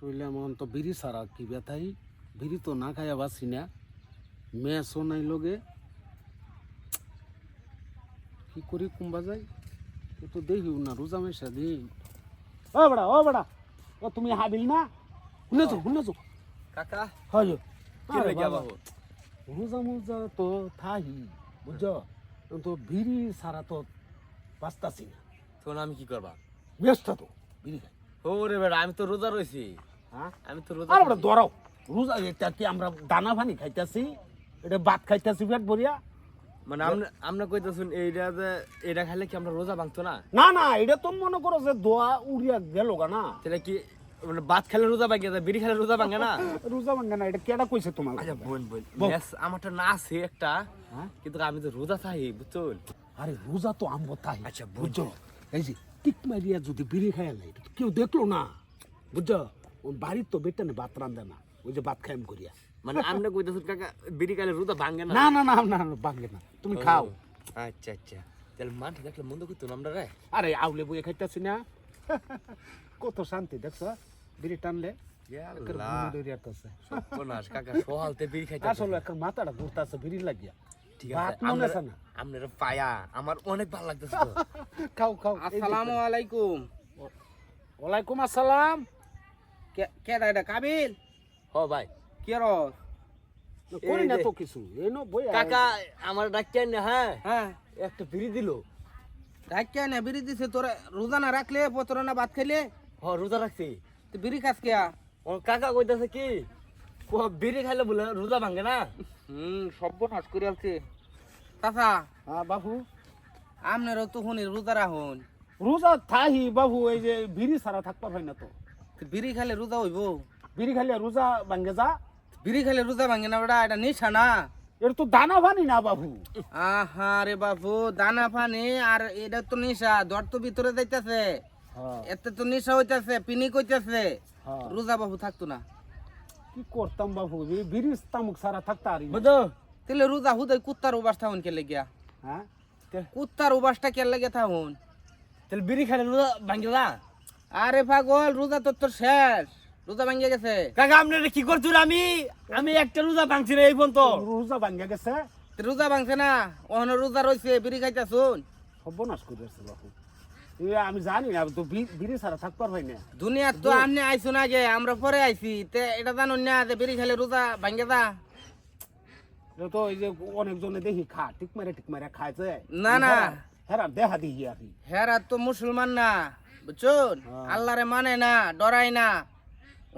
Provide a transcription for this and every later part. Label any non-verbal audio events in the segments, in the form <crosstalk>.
টইলে মন তো বিড়ি সারা কি ব্যথাই বিড়ি তো না খাইয়া বাসি না। মেসও নাই লগে। কি করি কুম্বা যাই এ তো দেখিও না রোজা মেশা দিন ও বড়া ও বড়া। ও তুমি হাবিল না? শুনে তো শুনে তো কাকা হয় রোজা মোজা তো থাহি বুঝছ? তো বিড়ি সারা তো বাঁচতাছি না। তখন আমি কি করবা ব্যস্ত তো বিড়ি খাই। রে বেড়া আমি তো রোজা রয়েছি আমি তো রোজা আর ওটা ধরাও। রোজা এটা কি আমরা দানা পানি খাইতাছি এটা ভাত খাইতাছি পেট ভরিয়া। মানে আমরা আমরা কইতাছুন এইটা যে এটা খাইলে কি আমরা রোজা ভাঙতো না? না না এটা তো মনে করো যে দোয়া উড়িয়া গেল গা না। সেটা কি মানে ভাত খেলে রোজা ভাঙে যায় বিড়ি খেলে রোজা ভাঙে না? <laughs> রোজা ভাঙ্গা না এটা কেডা কইছে তোমার? আচ্ছা বোন বল। yes, আমারটা না আছে একটা হ্যাঁ? কিন্তু আমি তো রোজা থাকি বুঝছুন? আরে রোজা তো আমবো তাই আচ্ছা, বুঝছ? এই যে টিক মারিয়া যদি বিড়ি নাই এটা কেউ দেখল না বুঝছ? ওর বাড়ির তো বেটা না ভাত রান্ধে না ওই যে ভাত খাইম করিয়া। মানে আমরা কইতাছুন কাকা বিড়ি খাইলে রোজা ভাঙে না? না না না না ভাঙ্গে না তুমি খাও। আচ্ছা আচ্ছা। তাহলে মান দেখলে মন্দ করতো না আমরা রে? আরে আউলে বইয়ে খাইতাছি না। কত শান্তি দেখছ? বিড়ি টানলে মাথাটা ঘুরতেছে বিড়ি লাগিয়া। আপনার পায়া আমার অনেক ভালো লাগতেছে খাও খাও আসসালামু আলাইকুম। ওয়ালাইকুম আসসালাম। কে- কাবিল? হ ভাই। কে রস? করি না তো কিছু এই নো বই কাকা আমার ডাক্তার না হ্যাঁ? হ্যাঁ। একটা বিড়ি দিল। না বিড়ি দিছে তোরা রোজা না রাখলে পত্র না ভাত খাইলে? হ রোজা রাখছি। তো বিড়ি খাস কেয়া ও কাকা কইতাছে কি বিড়ি খাইলে বলে রোজা ভাঙে না? হুম সর্বনাশ করে আলছে। চাচা হ্যাঁ বাবু। আমনেরও তো শুনি রোজা রাখুন। রোজা থাহি বাবু এই যে বিড়ি সারা থাকতে হয় না তো। বিড়ি খাইলে রোজা হইব। বিড়ি খাইলে রোজা ভাঙ্গে যা। বিড়ি খাইলে রোজা ভাঙে না বেটা এটা নিশা না। এটা তো দানা পানি না বাবু। আহা রে বাবু দানা পানি আর এটা তো নিশা দর তো ভিতরে যাইতেছে। হ্যাঁ, এতে তো নিশা হইতাছে পিনিক হইতাছে হ্যাঁ। রোজা বাবু থাকতো না। কি করতাম বাবু বিড়ি তামুক সারা থাকতে আরি। বুঝো? তাহলে রোজা হুদাই কুত্তার উবাস থাকুন কে লেগিয়া? হ্যাঁ? কুত্তার উবাসটা কে লেগে থাকুন? তাহলে বিড়ি খাইলে রোজা ভাঙে না আরে পাগল রোজা তো তোর তো শেষ। রোজা ভাঙ্গিয়ে গেছে। কাকা আপনি এটা কি করছেন আমি? আমি একটা রোজা ভাঙছি না এই পর্যন্ত। রোজা ভাঙ্গে গেছে? রোজা ভাঙছে না ওখানে রোজা রয়েছে বিড়ি খাইতাছুন। সর্বনাশ করে আসছে বাবু এ আমি জানি না তো বিড়ি সারা থাকতে হয় না। দুনিয়ার তো আমনে আইসুন আগে আমরা পরে আইছি। তে এটা জানুন না যে বিড়ি খাইলে রোজা ভাঙ্গে যা। তো এই যে অনেকজনে দেখি খা টিক মারে টিক মারে খাইছে। না, না। হেরা দেখা দিই আর হেরা তো মুসলমান না। বুঝছুন? হ্যাঁ। আল্লাহরে মানে না ডরাই না।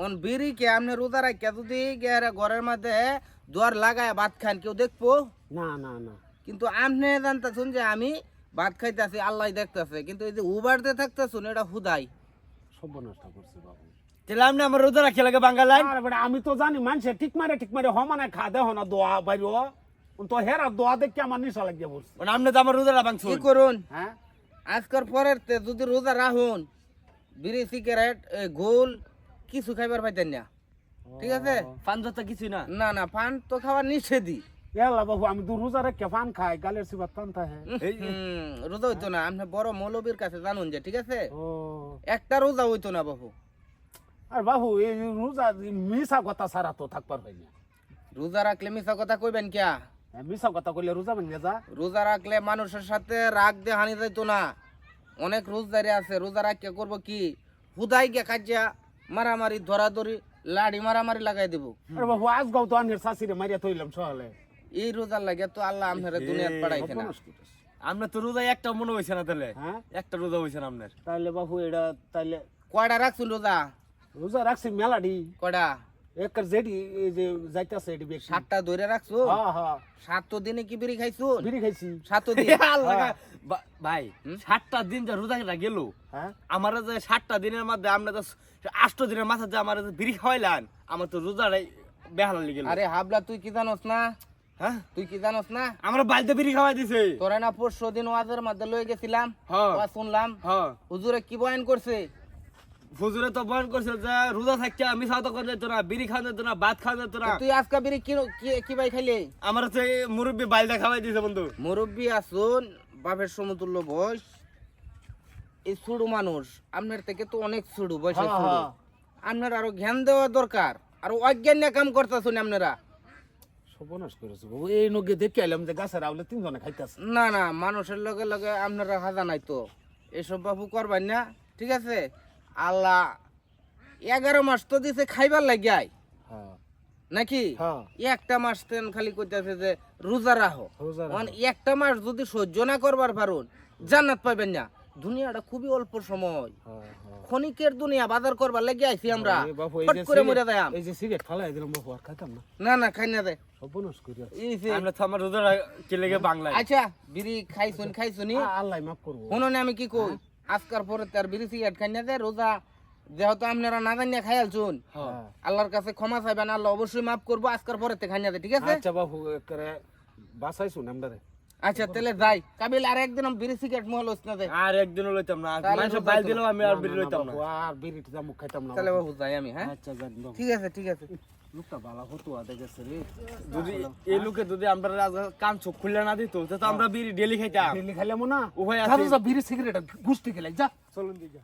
ওন বিড়ি কে আমনে রোজা রাখিয়া যদি গেরে ঘরের মধ্যে দুয়ার লাগায় ভাত খান কেউ দেখব? না না না। কিন্তু আপনি জানতেছুন যে আমি ভাত খাইতেছি আল্লাহ দেখতেছে। কিন্তু এই যে উবারতে থাকতেছুন এটা হুদাই। সর্বনাশটা করছে বাবু। তাহলে আপনি আমার রোজা রাখি লাগে বাঙ্গালাইন আরে আমি তো জানি মানুষে ঠিক মারে ঠিক মারে হমানে খা দেহ না দোয়া বাইর। তো হেরা দোয়া দেখে আমার নিশা লাগিয়ে মানে আপনি তো আমার রোজাটা কি করুন? হ্যাঁ? আজকের পরের তে যদি রোজা রাহুন বিড়ি সিগারেট গোল কিছু খাইবার পাইতেন না। ঠিক আছে? পান তো কিছু না। না না পান তো খাওয়ার নিষেধই। বাবু আমি তো রোজা রেখে পান খাই গালের সিবাত পান থাকে। রোজা হইতো না। আপনি বড় মৌলবীর কাছে জানুন যে ঠিক আছে? একটা রোজা হইতো না বাবু। আর বাবু এই রোজা মিশা কথা সারা তো থাকবার হয় না। রোজা রাখলে মিশা কথা কইবেন কিয়া? হ্যাঁ, মিশা কথা কইলে রোজা ভেঙে যা। রোজা রাখলে মানুষের সাথে রাগ দিয়ে হানি যাইতো না। অনেক রোজদারি আছে রোজা রাখিয়া করব কি? হুদাই গিয়া কাজিয়া মারামারি ধরাধরি লাড়ি মারামারি লাগাই দেব। আরে বাবু আজ গাও তো আনের শাশিরে মারিয়া থইলাম সহলে এই রোজার লাগে তো আল্লাহ আপনার দুনিয়াত পাঠাইছে না। আপনার তো। রোজা একটা মনে হয়েছে না তাহলে? হ্যাঁ? একটা রোজা হয়েছে না আপনার তাইলে বাবু এটা তাইলে কয়টা রাখছুন রোজা? রোজা রাখছি মেলাডি। কয়টা একার যে যাইতাছে এটি বেশি। সাতটা ধরে রাখছো? হ্যাঁ হ্যাঁ। সাত দিনে কি বিড়ি খাইছুন বিড়ি খাইছি। সাত দিন। <laughs> আল্লাহ হ্যাঁ। ভাই সাতটা দিন যে রোজাটা গেল হ্যাঁ? আমার যে সাতটা দিনের মধ্যে আমরা তো আষ্ট দিনের মাথা যে আমার বিড়ি খাওয়াইলেন আমার তো রোজাটাই বেহালা লেগে গেল। আরে হাবলা তুই কি জানোস না? হ্যাঁ? তুই কি জানোস না? আমরা বাড়িতে বিড়ি খাওয়াই দিছে। তোরা না পরশু দিন ওয়াজের মধ্যে লয়ে গেছিলাম হ্যাঁ। শুনলাম। হ্যাঁ। হুজুরে কি বয়ান করছে? হুজুরে তো বয়ন করছে যে রোজা থাকতে মিশা তো করে যেত না বিড়ি খাওয়া যেত না ভাত খাওয়া যেত না তুই আজকে বিড়ি কি কি- ভাই খাইলে? আমার হচ্ছে মুরব্বী বাইলটা খাওয়াই দিছে বন্ধু। মুরব্বী আসুন বাপের সমতুল্য বয়স এই ছুড়ু মানুষ। আপনার থেকে তো অনেক ছুড়ু বয়সে হ্যাঁ, হ্যাঁ। আপনার আরও জ্ঞান দেওয়া দরকার। আর অজ্ঞান নিয়ে কাম করতেছেন আপনারা। সর্বনাশ করেছে বাবু। এই নগে দেখে এলাম যে গাছের আউলে তিনজনে খাইতেছে। না না মানুষের লগে লগে আপনারা হাজা নাই তো। এসব বাবু করবেন না ঠিক আছে? আল্লাহ এগারো মাস তো দিছে খাইবার লাগিয়াই। হ্যাঁ। নাকি? হ্যাঁ। একটা মাস তেন খালি কইতাছে যে রোজা রাখো। মানে একটা মাস যদি সহ্য না করবার পারুন জান্নাত পাবেন না। দুনিয়াটা খুবই অল্প সময়। হ্যাঁ হ্যাঁ। ক্ষণিকের দুনিয়া বাজার করবার লেগে আইছি আমরা। ফট করে মরে যাই এই যে সিগারেট ফালাই দিলাম বাবু আর খাইতাম না। না না খাই না দে। সর্বনাশ করিয়া। এই যে- আমরা তো আমার রোজাটা কে লেগে বাংলায়। আচ্ছা বিড়ি খাইছুন খাইছুনি? আল্লাহ মাফ করব। শুনুন আমি কি কই? আজকার পরে তার বিড়ি সিগারেট খাই না যে রোজা যেহেতু আপনারা না জানিয়া খাই আলছুন আল্লাহর কাছে ক্ষমা চাইবেন আল্লাহ অবশ্যই মাফ করব আজকার পরে খাই না ঠিক আছে? আচ্ছা বাবু বাসাইছুন আমরা আচ্ছা তাহলে যাই। কাবিল আর একদিন আমি বিড়ি সিগারেট মহল না দে আর একদিনও লইতাম না। মানুষ বাইর দিলেও আমি আর বেরিয়ে লইতাম না। আর বিরিট জামুক খাইতাম না। তাহলে বাবু যাই আমি হ্যাঁ? আচ্ছা বাবু। ঠিক আছে ঠিক আছে। লোকটা ভালো হতো আদে গেছে রে। যদি এই লোকে যদি আমরা কান চোখ খুললে না দিত তো আমরা বিড়ি ডেলি খাইতাম। ডেলি খাইলাম না যা আছে। বিড়ি সিগারেট গুষ্টি খেলাই যা। চলুন দিকে।